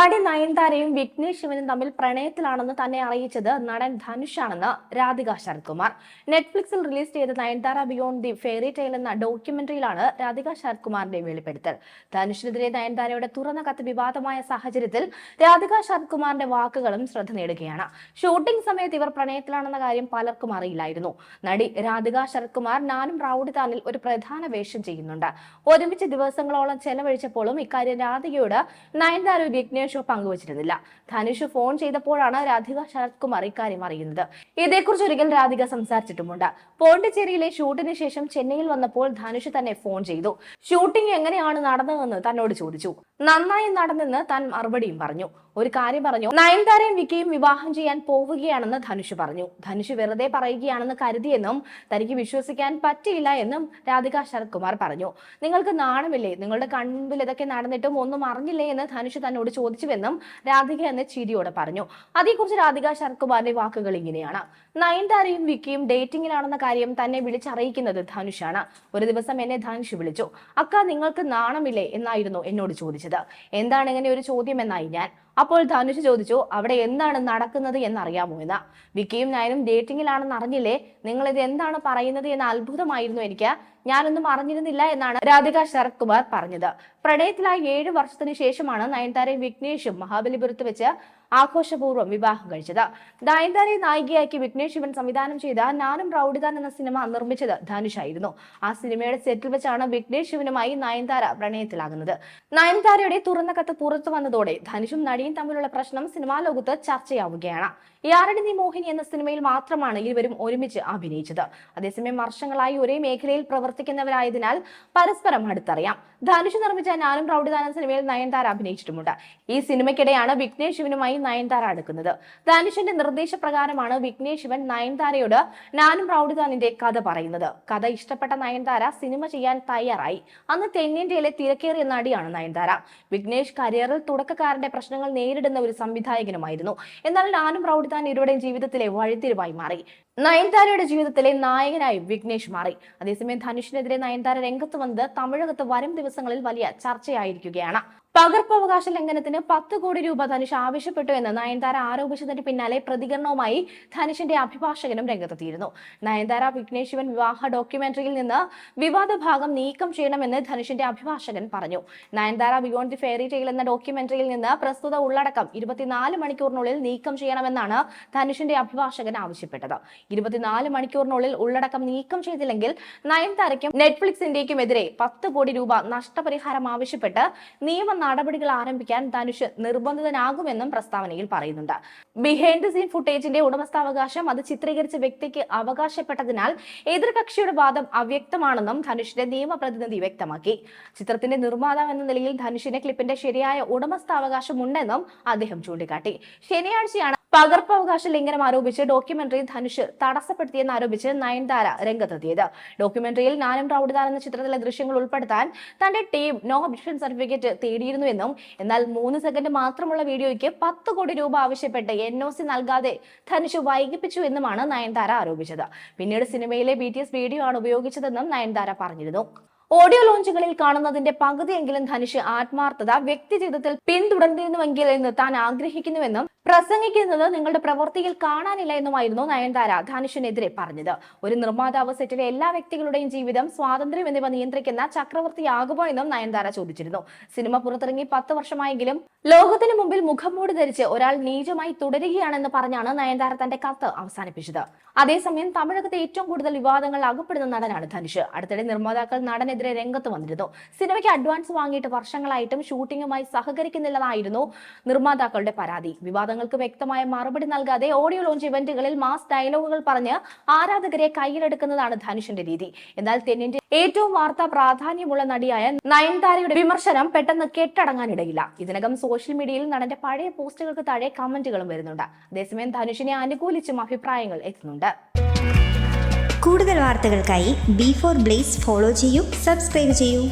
നടി നയൻതാരയും വിഘ്നേഷ് ശിവനും തമ്മിൽ പ്രണയത്തിലാണെന്ന് തന്നെ അറിയിച്ചത് നടൻ ധനുഷാണെന്ന് രാധിക ശരത്കുമാർ. നെറ്റ്ഫ്ലിക്സിൽ റിലീസ് ചെയ്ത Nayanthara beyond the fairy tale എന്ന ഡോക്യുമെന്ററിയിലാണ് രാധിക ശരത്കുമാറിന്റെ വെളിപ്പെടുത്തൽ. ധനുഷിനെതിരെ നയൻതാരയുടെ തുറന്ന കത്ത് വിവാദമായ സാഹചര്യത്തിൽ രാധിക ശരത്കുമാറിന്റെ വാക്കുകളും ശ്രദ്ധ നേടുകയാണ്. ഷൂട്ടിംഗ് സമയത്ത് ഇവർ പ്രണയത്തിലാണെന്ന കാര്യം പലർക്കും അറിയില്ലായിരുന്നു. നടി രാധിക ശരത്കുമാർ നാനും റൌഡി താനിൽ ഒരു പ്രധാന വേഷം ചെയ്യുന്നുണ്ട്. ഒരുമിച്ച് ദിവസങ്ങളോളം ചെലവഴിച്ചപ്പോഴും ഇക്കാര്യം രാധികയോട് നയൻതാര വിഘ്നേഷോ പങ്കുവച്ചിരുന്നില്ല. ധനുഷ് ഫോൺ ചെയ്തപ്പോഴാണ് രാധിക ശരത് കുമാർ ഇക്കാര്യം അറിയുന്നത്. ഇതേക്കുറിച്ച് ഒരിക്കൽ രാധിക സംസാരിച്ചിട്ടുമുണ്ട്. പോണ്ടിച്ചേരിയിലെ ഷൂട്ടിന് ശേഷം ചെന്നൈയിൽ വന്നപ്പോൾ ധനുഷ് തന്നെ ഫോൺ ചെയ്തു. ഷൂട്ടിംഗ് എങ്ങനെയാണ് നടന്നതെന്ന് തന്നോട് ചോദിച്ചു. നന്നായി നടന്നെന്ന് താൻ മറുപടിയും പറഞ്ഞു. ഒരു കാര്യം പറഞ്ഞു. നയൻതാരയും വിക്കിയും വിവാഹം ചെയ്യാൻ പോവുകയാണെന്ന് ധനുഷ് പറഞ്ഞു. ധനുഷ് വെറുതെ പറയുകയാണെന്ന് കരുതിയെന്നും തനിക്ക് വിശ്വസിക്കാൻ പറ്റിയില്ല എന്നും രാധിക ശരത് കുമാർ പറഞ്ഞു. നിങ്ങൾക്ക് നാണമില്ലേ? നിങ്ങളുടെ കൺമുമ്പിൽ ഇതൊക്കെ നടന്നിട്ടും ഒന്നും അറിഞ്ഞില്ലേ? എന്ന് ധനുഷ് തന്നോട് ചോദിച്ചുവെന്നും രാധിക എന്ന ചിരിയോടെ പറഞ്ഞു. അതേക്കുറിച്ച് രാധിക ശരത്കുമാറിന്റെ വാക്കുകൾ ഇങ്ങനെയാണ്. നയൻതാരയും വിക്കിയും ഡേറ്റിംഗിലാണെന്ന കാര്യം തന്നെ വിളിച്ചറിയിക്കുന്നത് ധനുഷാണ്. ഒരു ദിവസം എന്നെ ധനുഷ് വിളിച്ചു. അക്ക നിങ്ങൾക്ക് നാണമില്ലേ? എന്നായിരുന്നു എന്നോട് ചോദിച്ചത്. എന്താണ് ഇങ്ങനെ ഒരു ചോദ്യം? എന്നായി ഞാൻ. അപ്പോൾ ധനുഷ് ചോദിച്ചു അവിടെ എന്താണ് നടക്കുന്നത് എന്നറിയാമോ എന്ന്. വിക്കിയും ഞാനും ഡേറ്റിംഗിലാണെന്ന് അറിഞ്ഞില്ലേ? നിങ്ങൾ ഇത് എന്താണ് പറയുന്നത് എന്ന് അത്ഭുതമായിരുന്നു എനിക്ക്. ഞാനൊന്നും അറിഞ്ഞിരുന്നില്ല എന്നാണ് രാധിക ശരത് കുമാർ പറഞ്ഞത്. പ്രണയത്തിലായി ഏഴ് വർഷത്തിന് ശേഷമാണ് നയൻതാരയും വിഘ്നേഷും മഹാബലിപുരത്ത് വെച്ച് ആഘോഷപൂർവം വിവാഹം കഴിച്ചത്. നയൻതാരയെ നായികയാക്കി വിഘ്നേഷ് ശിവൻ സംവിധാനം ചെയ്ത നാനും റൌഡിതാൻ എന്ന സിനിമ നിർമ്മിച്ചത് ധനുഷായിരുന്നു ആ സിനിമയുടെ സെറ്റിൽ വെച്ചാണ് വിഘ്നേഷ് ശിവനുമായി നയൻതാര പ്രണയത്തിലാകുന്നത്. നയൻതാരയുടെ തുറന്ന കത്ത് പുറത്തു വന്നതോടെ ധനുഷും നടിയും തമ്മിലുള്ള പ്രശ്നം സിനിമാ ലോകത്ത് ചർച്ചയാവുകയാണ്. യാരടി നീ മോഹിനി എന്ന സിനിമയിൽ മാത്രമാണ് ഇരുവരും ഒരുമിച്ച് അഭിനയിച്ചത്. അതേസമയം വർഷങ്ങളായി ഒരേ മേഖലയിൽ പ്രവർത്തിക്കുന്നവരായതിനാൽ പരസ്പരം അടുത്തറിയാം. ധനുഷ് നിർമ്മിച്ച ഞാനും റൌഡിതാൻ സിനിമയിൽ നയൻതാര അഭിനയിച്ചിട്ടുമുണ്ട്. ഈ സിനിമയ്ക്കിടെയാണ് വിഘ്നേഷ് ശിവനുമായി നയൻതാര അടുക്കുന്നത്. ധനുഷിന്റെ നിർദ്ദേശപ്രകാരമാണ് വിഘ്നേഷ് ശിവൻ നയൻതാരയോട് നാനും റൌഡിതാനിന്റെ കഥ പറയുന്നത്. കഥ ഇഷ്ടപ്പെട്ട നയൻതാര സിനിമ ചെയ്യാൻ തയ്യാറായി. അന്ന് തെന്നിന്ത്യയിലെ തിരക്കേറിയ നടിയാണ് നയൻതാര. വിഘ്നേഷ് കരിയറിൽ തുടക്കക്കാരന്റെ പ്രശ്നങ്ങൾ നേരിടുന്ന ഒരു സംവിധായകനുമായിരുന്നു. എന്നാൽ നാനും റൌഡിതാൻ ഇരുവരുടെയും ജീവിതത്തിലെ വഴിത്തിരിവായി മാറി. നയൻതാരയുടെ ജീവിതത്തിലെ നായകനായി വിഘ്നേഷ് മാറി. അതേസമയം ധനുഷിനെതിരെ നയൻതാര രംഗത്ത് വന്നത് തമിഴകത്ത് വരും ദിവസങ്ങളിൽ വലിയ ചർച്ചയായിരിക്കുകയാണ്. പകർപ്പവകാശ ലംഘനത്തിന് പത്ത് കോടി രൂപ ധനുഷ് ആവശ്യപ്പെട്ടു എന്ന് നയൻതാര ആരോപിച്ചതിന് പിന്നാലെ പ്രതികരണവുമായി ധനുഷിന്റെ അഭിഭാഷകനും രംഗത്തെത്തിയിരുന്നു. നയൻതാര വിഘ്നേഷ് ശിവൻ വിവാഹ ഡോക്യുമെന്ററിയിൽ നിന്ന് വിവാദ ഭാഗം നീക്കം ചെയ്യണമെന്ന് ധനുഷിന്റെ അഭിഭാഷകൻ പറഞ്ഞു. Nayanthara beyond the fairy tale എന്ന ഡോക്യുമെന്ററിയിൽ നിന്ന് പ്രസ്തുത ഉള്ളടക്കം ഇരുപത്തിനാല് മണിക്കൂറിനുള്ളിൽ നീക്കം ചെയ്യണമെന്നാണ് ധനുഷിന്റെ അഭിഭാഷകൻ ആവശ്യപ്പെട്ടത്. ഇരുപത്തിനാല് മണിക്കൂറിനുള്ളിൽ ഉള്ളടക്കം നീക്കം ചെയ്തില്ലെങ്കിൽ നയൻതാരയ്ക്കും നെറ്റ്ഫ്ലിക്സിന്റെക്കുമെതിരെ പത്ത് കോടി രൂപ നഷ്ടപരിഹാരം ആവശ്യപ്പെട്ട് നിയമ നടപടികൾ ആരംഭിക്കാൻ ധനുഷ് നിർബന്ധിതനാകുമെന്നും പ്രസ്താവനയിൽ പറയുന്നുണ്ട്. ബിഹൈൻഡ് ദി സീൻ ഫുട്ടേജിന്റെ ഉടമസ്ഥാവകാശം അത് ചിത്രീകരിച്ച വ്യക്തിക്ക് അവകാശപ്പെട്ടതിനാൽ എതിർകക്ഷിയുടെ വാദം അവ്യക്തമാണെന്നും ധനുഷിന്റെ നിയമപ്രതിനിധി വ്യക്തമാക്കി. ചിത്രത്തിന്റെ നിർമ്മാതാവ് എന്ന നിലയിൽ ധനുഷിന്റെ ക്ലിപ്പിന്റെ ശരിയായ ഉടമസ്ഥാവകാശം ഉണ്ടെന്നും അദ്ദേഹം ചൂണ്ടിക്കാട്ടി. ശനിയാഴ്ചയാണ് പകർപ്പവകാശ ലംഘനം ആരോപിച്ച് ഡോക്യുമെന്ററി ധനുഷ് തടസ്സപ്പെടുത്തിയെന്ന് ആരോപിച്ച് നയൻതാര രംഗത്തെത്തിയത്. ഡോക്യുമെന്ററിയിൽ നാനും റൌഡിദാർ എന്ന ചിത്രത്തിലെ ദൃശ്യങ്ങൾ ഉൾപ്പെടുത്താൻ തന്റെ ടീം നോ ഒബ്ജക്ഷൻ സർട്ടിഫിക്കറ്റ് തേടിയിരുന്നുവെന്നും എന്നാൽ മൂന്ന് സെക്കൻഡ് മാത്രമുള്ള വീഡിയോയ്ക്ക് പത്ത് കോടി രൂപ ആവശ്യപ്പെട്ട് എൻ ഒ സി നൽകാതെ ധനുഷ് വൈകിപ്പിച്ചു എന്നുമാണ് നയൻതാര ആരോപിച്ചത്. പിന്നീട് സിനിമയിലെ ബി വീഡിയോ ആണ് ഉപയോഗിച്ചതെന്നും നയൻതാര പറഞ്ഞിരുന്നു. ഓഡിയോ ലോഞ്ചുകളിൽ കാണുന്നതിന്റെ പകുതിയെങ്കിലും ധനുഷ് ആത്മാർത്ഥത വ്യക്തി ജീവിതത്തിൽ പിന്തുടർന്നിരുന്നുവെങ്കിൽ എന്ന് താൻ ആഗ്രഹിക്കുന്നുവെന്നും പ്രസംഗിക്കുന്നത് നിങ്ങളുടെ പ്രവൃത്തിയിൽ കാണാനില്ല എന്നുമായിരുന്നു നയൻതാര ധനുഷിനെതിരെ പറഞ്ഞത്. ഒരു നിർമ്മാതാവ് സെറ്റിലെ എല്ലാ വ്യക്തികളുടെയും ജീവിതം സ്വാതന്ത്ര്യം എന്നിവ നിയന്ത്രിക്കുന്ന ചക്രവർത്തിയാകുമോ എന്നും നയൻതാര ചോദിച്ചിരുന്നു. സിനിമ പുറത്തിറങ്ങി പത്ത് വർഷമായെങ്കിലും ലോകത്തിന് മുമ്പിൽ മുഖംമൂടി ധരിച്ച് ഒരാൾ നീചമായി തുടരുകയാണെന്ന് പറഞ്ഞാണ് നയൻതാര തന്റെ കത്ത് അവസാനിപ്പിച്ചത്. അതേസമയം തമിഴകത്തെ ഏറ്റവും കൂടുതൽ വിവാദങ്ങൾ അകപ്പെടുന്ന നടനാണ് ധനുഷ്. അടുത്തിടെ നിർമ്മാതാക്കൾ നടനെതിരെ രംഗത്ത് വന്നിരുന്നു. സിനിമയ്ക്ക് അഡ്വാൻസ് വാങ്ങിയിട്ട് വർഷങ്ങളായിട്ടും ഷൂട്ടിങ്ങുമായി സഹകരിക്കുന്നില്ലെന്നായിരുന്നു നിർമ്മാതാക്കളുടെ പരാതി. വിവാദങ്ങൾക്ക് വ്യക്തമായ മറുപടി നൽകാതെ ഓഡിയോ ലോഞ്ച് ഇവന്റുകളിൽ മാസ് ഡയലോഗുകൾ പറഞ്ഞ് ആരാധകരെ കയ്യിലെടുക്കുന്നതാണ് ധനുഷിന്റെ രീതി. എന്നാൽ തെന്നിന്റെ ഏറ്റവും വാർത്താ പ്രാധാന്യമുള്ള നടിയായ നയൻതാരയുടെ വിമർശനം പെട്ടെന്ന് കെട്ടടങ്ങാനിടയില്ല. ഇതിനകം സോഷ്യൽ മീഡിയയിൽ നടന്റെ പഴയ പോസ്റ്റുകൾക്ക് താഴെ കമന്റുകളും വരുന്നുണ്ട്. അതേസമയം ധനുഷിനെ അനുകൂലിച്ചും അഭിപ്രായങ്ങൾ എത്തുന്നുണ്ട്. കൂടുതൽ വാർത്തകൾക്കായി ബി ഫോർ ബ്ലേസ് ഫോളോ ചെയ്യൂ സബ്സ്ക്രൈബ് ചെയ്യൂ.